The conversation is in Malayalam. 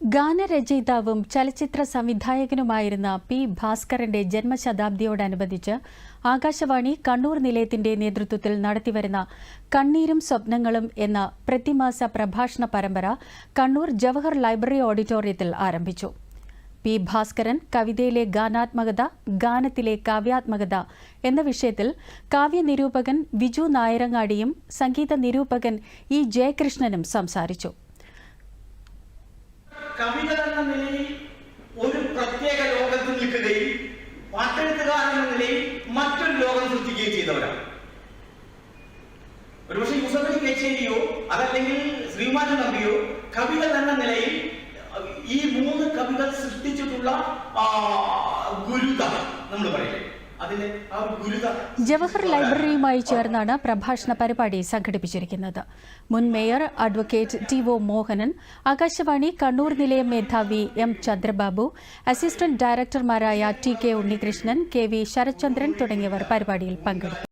ഗാനരചയിതാവും ചലച്ചിത്ര സംവിധായകനുമായിരുന്ന പി ഭാസ്കരന്റെ ജന്മശതാബ്ദിയോടനുബന്ധിച്ച് ആകാശവാണി കണ്ണൂർ നിലയത്തിന്റെ നേതൃത്വത്തിൽ നടത്തിവരുന്ന കണ്ണീരും സ്വപ്നങ്ങളും എന്ന പ്രതിമാസ പ്രഭാഷണ പരമ്പര കണ്ണൂർ ജവഹർ ലൈബ്രറി ഓഡിറ്റോറിയത്തിൽ ആരംഭിച്ചു. പി ഭാസ്കരൻ കവിതയിലെ ഗാനാത്മകത ഗാനത്തിലെ കാവ്യാത്മകത എന്ന വിഷയത്തിൽ കാവ്യനിരൂപകൻ വിജു നായരങ്ങാടിയും സംഗീത നിരൂപകൻ ഇ ജയകൃഷ്ണനും സംസാരിച്ചു. കവിത എന്ന നിലയിൽ ഒരു പ്രത്യേക ലോകത്ത് നിൽക്കുകയും പാട്ടെഴുത്തുകാരൻ എന്ന നിലയിൽ മറ്റൊരു ലോകം സൃഷ്ടിക്കുകയും ചെയ്തവരാണ്. ഒരുപക്ഷെ യൂസഫ് അലി കേച്ചേരിയോ അതല്ലെങ്കിൽ ശ്രീമാൻ നമ്പിയോ കവിത എന്ന നിലയിൽ ഈ മൂന്ന് കവികൾ സൃഷ്ടിച്ചിട്ടുള്ള ഗുരുത നമ്മൾ പറയില്ലേ? ജവഹർ ലൈബ്രറിയുമായി ചേർന്നാണ് പ്രഭാഷണ പരിപാടി സംഘടിപ്പിച്ചിരിക്കുന്നത്. മുൻ mayor advocate T O Mohanan Akashvani Kannur നിലയം മേധാവി M Chandrababu assistant ഡയറക്ടർമാരായ T K Unnikrishnan K V Sharathchandran തുടങ്ങിയവർ പരിപാടിയിൽ പങ്കെടുത്തു.